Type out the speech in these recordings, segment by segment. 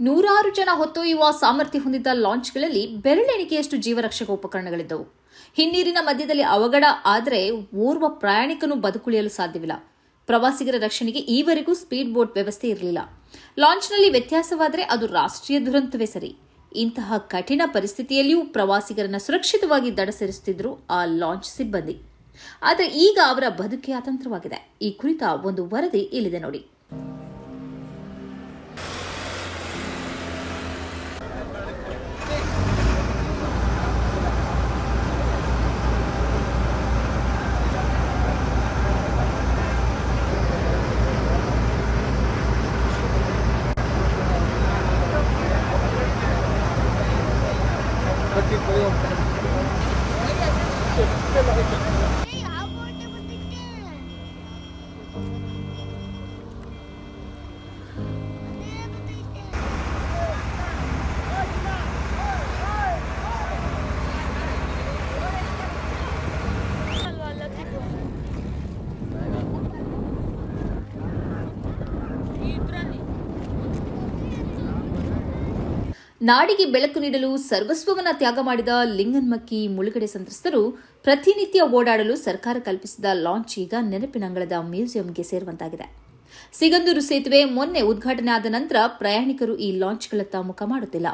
ನೂರಾರು ಜನ ಹೊತ್ತೊಯ್ಯುವ ಸಾಮರ್ಥ್ಯ ಹೊಂದಿದ್ದ ಲಾಂಚ್ಗಳಲ್ಲಿ ಬೆರಳೆಣಿಕೆಯಷ್ಟು ಜೀವರಕ್ಷಕ ಉಪಕರಣಗಳಿದ್ದವು. ಹಿನ್ನೀರಿನ ಮಧ್ಯದಲ್ಲಿ ಅವಘಡ ಆದರೆ ಓರ್ವ ಪ್ರಯಾಣಿಕನು ಬದುಕುಳಿಯಲು ಸಾಧ್ಯವಿಲ್ಲ. ಪ್ರವಾಸಿಗರ ರಕ್ಷಣೆಗೆ ಈವರೆಗೂ ಸ್ಪೀಡ್ ಬೋಟ್ ವ್ಯವಸ್ಥೆ ಇರಲಿಲ್ಲ. ಲಾಂಚ್ನಲ್ಲಿ ವ್ಯತ್ಯಾಸವಾದರೆ ಅದು ರಾಷ್ಟ್ರೀಯ ದುರಂತವೇ ಸರಿ. ಇಂತಹ ಕಠಿಣ ಪರಿಸ್ಥಿತಿಯಲ್ಲಿಯೂ ಪ್ರವಾಸಿಗರನ್ನು ಸುರಕ್ಷಿತವಾಗಿ ದಡ ಸೇರಿಸುತ್ತಿದ್ದರು ಆ ಲಾಂಚ್ ಸಿಬ್ಬಂದಿ. ಆದರೆ ಈಗ ಅವರ ಬದುಕೇ ಅತಂತ್ರವಾಗಿದೆ. ಈ ಕುರಿತ ಒಂದು ವರದಿ ಇಲ್ಲಿದೆ ನೋಡಿ. de, ನಾಡಿಗೆ ಬೆಳಕು ನೀಡಲು ಸರ್ವಸ್ವವನ್ನ ತ್ಯಾಗ ಮಾಡಿದ ಲಿಂಗನ್ಮಕ್ಕಿ ಮುಳುಗಡೆ ಸಂತ್ರಸ್ತರು ಪ್ರತಿನಿತ್ಯ ಓಡಾಡಲು ಸರ್ಕಾರ ಕಲ್ಪಿಸಿದ ಲಾಂಚ್ ಈಗ ನೆನಪಿನಂಗಳದ ಮ್ಯೂಸಿಯಂಗೆ ಸೇರುವಂತಾಗಿದೆ. ಸಿಗಂದೂರು ಸೇತುವೆ ಮೊನ್ನೆ ಉದ್ಘಾಟನೆ ಆದ ನಂತರ ಪ್ರಯಾಣಿಕರು ಈ ಲಾಂಚ್ಗಳತ್ತ ಮುಖ ಮಾಡುತ್ತಿಲ್ಲ.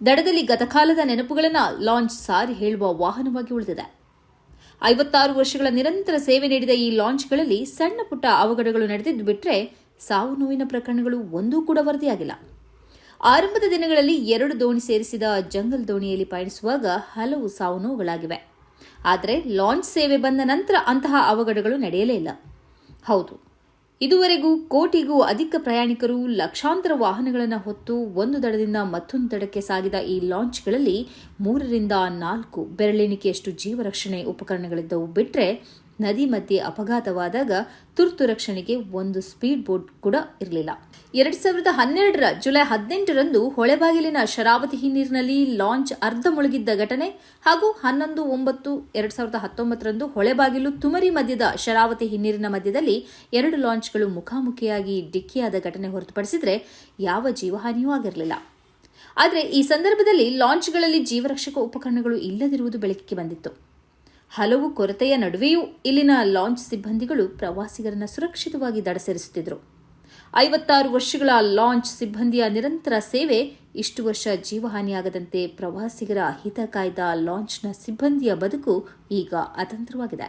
ದಡದಲ್ಲಿ ಗತಕಾಲದ ನೆನಪುಗಳನ್ನು ಲಾಂಚ್ ಸಾರಿ ಹೇಳುವ ವಾಹನವಾಗಿ ಉಳಿದಿದೆ. ಐವತ್ತಾರು ವರ್ಷಗಳ ನಿರಂತರ ಸೇವೆ ನೀಡಿದ ಈ ಲಾಂಚ್ಗಳಲ್ಲಿ ಸಣ್ಣ ಪುಟ್ಟ ಅವಘಡಗಳು ನಡೆದಿದ್ದು ಬಿಟ್ಟರೆ ಸಾವು ನೋವಿನ ಪ್ರಕರಣಗಳು ಒಂದೂ ಕೂಡ ವರದಿಯಾಗಿಲ್ಲ. ಆರಂಭದ ದಿನಗಳಲ್ಲಿ ಎರಡು ದೋಣಿ ಸೇರಿಸಿದ ಜಂಗಲ್ ದೋಣಿಯಲ್ಲಿ ಪಯಣಿಸುವಾಗ ಹಲವು ಸಾವು ನೋವುಗಳಾಗಿವೆ. ಆದರೆ ಲಾಂಚ್ ಸೇವೆ ಬಂದ ನಂತರ ಅಂತಹ ಅವಘಡಗಳು ನಡೆಯಲೇ ಇಲ್ಲ. ಹೌದು, ಇದುವರೆಗೂ ಕೋಟಿಗೂ ಅಧಿಕ ಪ್ರಯಾಣಿಕರು ಲಕ್ಷಾಂತರ ವಾಹನಗಳನ್ನು ಹೊತ್ತು ಒಂದು ದಡದಿಂದ ಮತ್ತೊಂದು ದಡಕ್ಕೆ ಸಾಗಿದ ಈ ಲಾಂಚ್ಗಳಲ್ಲಿ ಮೂರರಿಂದ ನಾಲ್ಕು ಬೆರಳೆಣಿಕೆಯಷ್ಟು ಜೀವರಕ್ಷಣೆ ಉಪಕರಣಗಳಿದ್ದವು. ಬಿಟ್ಟರೆ ನದಿ ಮಧ್ಯೆ ಅಪಘಾತವಾದಾಗ ತುರ್ತು ರಕ್ಷಣೆಗೆ ಒಂದು ಸ್ಪೀಡ್ ಬೋಟ್ ಕೂಡ ಇರಲಿಲ್ಲ. ಎರಡ್ ಸಾವಿರದ ಹನ್ನೆರಡರ ಜುಲೈ ಹದಿನೆಂಟರಂದು ಹೊಳೆಬಾಗಿಲಿನ ಶರಾವತಿ ಹಿನ್ನೀರಿನಲ್ಲಿ ಲಾಂಚ್ ಅರ್ಧ ಮುಳುಗಿದ್ದ ಘಟನೆ ಹಾಗೂ ಹನ್ನೊಂದು ಒಂಬತ್ತು ಎರಡ್ ಸಾವಿರದ ಹತ್ತೊಂಬತ್ತರಂದು ಹೊಳೆಬಾಗಿಲು ತುಮರಿ ಮಧ್ಯದ ಶರಾವತಿ ಹಿನ್ನೀರಿನ ಮಧ್ಯದಲ್ಲಿ ಎರಡು ಲಾಂಚ್ಗಳು ಮುಖಾಮುಖಿಯಾಗಿ ಡಿಕ್ಕಿಯಾದ ಘಟನೆ ಹೊರತುಪಡಿಸಿದರೆ ಯಾವ ಜೀವಹಾನಿಯೂ ಆಗಿರಲಿಲ್ಲ. ಆದರೆ ಈ ಸಂದರ್ಭದಲ್ಲಿ ಲಾಂಚ್ಗಳಲ್ಲಿ ಜೀವರಕ್ಷಕ ಉಪಕರಣಗಳು ಇಲ್ಲದಿರುವುದು ಬೆಳಕಿಗೆ ಬಂದಿತ್ತು. ಹಲವು ಕೊರತೆಯ ನಡುವೆಯೂ ಇಲ್ಲಿನ ಲಾಂಚ್ ಸಿಬ್ಬಂದಿಗಳು ಪ್ರವಾಸಿಗರನ್ನು ಸುರಕ್ಷಿತವಾಗಿ ದಡ ಸೇರಿಸುತ್ತಿದ್ದರು ಐವತ್ತಾರು ವರ್ಷಗಳ ಲಾಂಚ್ ಸಿಬ್ಬಂದಿಯ ನಿರಂತರ ಸೇವೆ ಇಷ್ಟು ವರ್ಷ ಜೀವಹಾನಿಯಾಗದಂತೆ ಪ್ರವಾಸಿಗರ ಹಿತ ಕಾಯ್ದ ಲಾಂಚ್ನ ಸಿಬ್ಬಂದಿಯ ಬದುಕು ಈಗ ಅತಂತ್ರವಾಗಿದೆ.